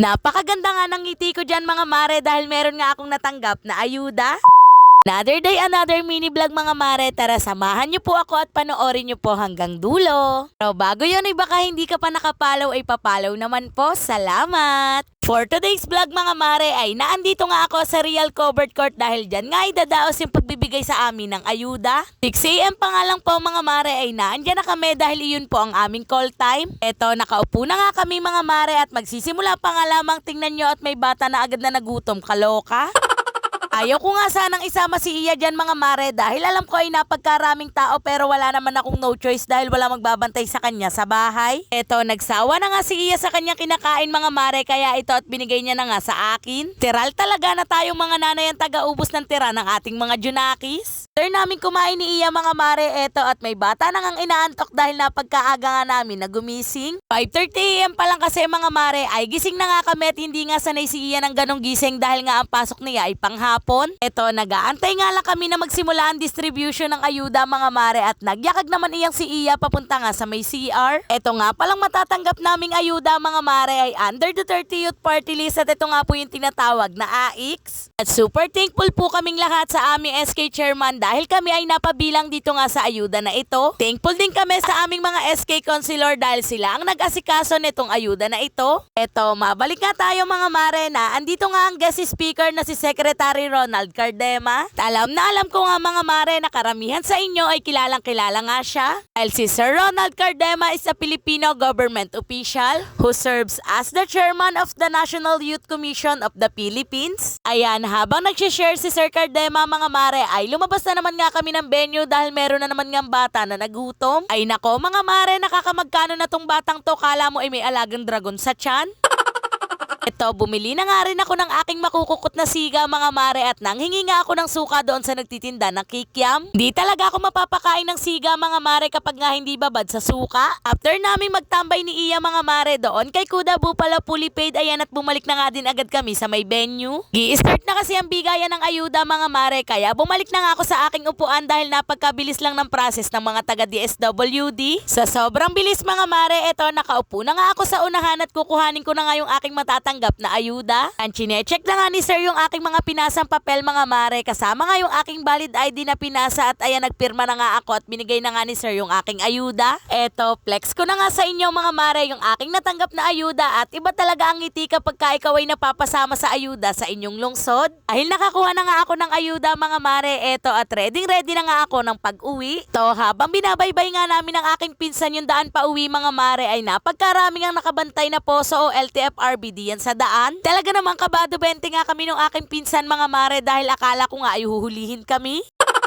Napakaganda nga ng ngiti ko dyan mga mare dahil meron nga akong natanggap na ayuda. Another day, another mini vlog mga mare. Tara, samahan niyo po ako at panoorin niyo po hanggang dulo. Pero bago yun ay baka hindi ka pa nakapalaw ay papalaw naman po. Salamat! For today's vlog mga mare ay naandito nga ako sa Real Covered Court dahil dyan nga ay dadaos yung pagbibigay sa amin ng ayuda. 6am pa nga lang po mga mare ay naandyan na kami dahil iyon po ang aming call time. Eto, nakaupo na nga kami mga mare at magsisimula pa nga lamang tingnan nyo at may bata na agad na nagutom. Kaloka? Ayaw ko nga sanang isama si Iya dyan mga mare dahil alam ko ay napagkaraming tao pero wala naman akong no choice dahil wala magbabantay sa kanya sa bahay. Eto, nagsawa na nga si Iya sa kanyang kinakain mga mare kaya ito at binigay niya na nga sa akin. Tiral talaga na tayong mga nanay ang taga-ubos ng tira ng ating mga junakis. Turn namin kumain ni Iya mga mare eto at may bata na ngang inaantok dahil napagkaaga nga namin na gumising. 5.30am pa lang kasi mga mare ay gising na nga kami at hindi nga sanay si Iya ng ganong gising dahil nga ang pasok niya ay panghapon. Eto, nagaantay nga lang kami na magsimula ang distribution ng ayuda mga mare at nagyakag naman iyang si Iya papunta nga sa may CR. Eto nga palang matatanggap naming ayuda mga mare ay under the 30 youth party list at ito nga po yung tinatawag na AX. At super thankful po kaming lahat sa aming SK chairman dahil kami ay napabilang dito nga sa ayuda na ito. Thankful din kami sa aming mga SK councilor dahil sila ang nag-asikaso nitong ayuda na ito. Eto, mabalik nga tayo mga mare na andito nga ang guest speaker na si Secretary Ronald Cardema. Alam na alam ko nga mga mare na karamihan sa inyo ay kilalang kilala nga siya. Dahil si Sir Ronald Cardema is a Filipino government official who serves as the chairman of the National Youth Commission of the Philippines. Ayan, habang nag-share si Sir Cardema mga mare ay lumabas na naman nga kami ng venue dahil meron na naman nga bata na nagutom. Ay nako mga mare, nakakamagkano na tong batang to kala mo ay may alagang dragon sa tiyan? Ito, bumili na nga rin ako ng aking makukukot na siga mga mare at nanghingi nga ako ng suka doon sa nagtitinda ng kikiam. Di talaga ako mapapakain ng siga mga mare kapag nga hindi babad sa suka. After namin magtambay ni Iya mga mare doon kay Kuda Bupala Pulipaid ayan at bumalik na nga din agad kami sa may venue. Gi-start na kasi ang bigayan ng ayuda mga mare kaya bumalik na nga ako sa aking upuan dahil napagkabilis lang ng process ng mga taga DSWD. Sa sobrang bilis mga mare, eto nakaupo na nga ako sa unahan at kukuhanin ko na nga yung aking matatanggap na ayuda. Ang chinecheck na nga ni sir yung aking mga pinasang papel mga mare kasama nga yung aking valid ID na pinasa at ayan nagpirma na nga ako at binigay na nga ni sir yung aking ayuda. Eto, flex ko na nga sa inyo mga mare yung aking natanggap na ayuda at iba talaga ang ngiti kapag ka ikaw ay napapasama sa ayuda sa inyong lungsod. Dahil nakakuha na nga ako ng ayuda mga mare, eto at ready ready na nga ako ng pag-uwi. To habang binabaybay nga namin ng aking pinsan yung daan pa uwi mga mare ay napagkaraming ang nakabantay na poso o LTFRB diyan sa daan. Talaga naman kabado 20 nga kami nung aking pinsan mga mare dahil akala ko nga ay huhulihin kami.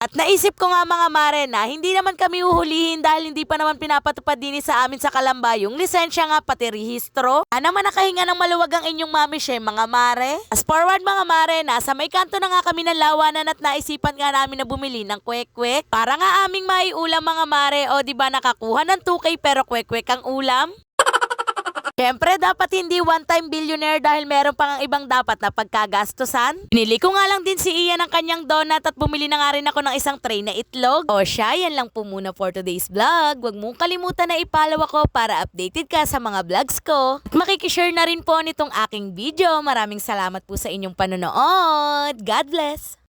At naisip ko nga mga mare na hindi naman kami uhulihin dahil hindi pa naman pinapatupad din sa amin sa Kalamba yung lisensya nga pati rehistro. Ano naman nakahinga ng maluwag ang inyong mami siya mga mare? As forward mga mare, nasa may kanto na nga kami ng lawanan at naisipan nga namin na bumili ng kwek-kwek. Para nga aming maiulam mga mare o di ba nakakuha ng 2K pero kwek-kwek ang ulam? Siyempre, dapat hindi one-time billionaire dahil meron pang ang ibang dapat na pagkagastusan. Pinili ko nga lang din si Ian ng kanyang donut at bumili na nga rin ako ng isang tray na itlog. O siya, yan lang po muna for today's vlog. Huwag mong kalimutan na ipalaw ako para updated ka sa mga vlogs ko. At makikishare na rin po nitong aking video. Maraming salamat po sa inyong panonood. God bless!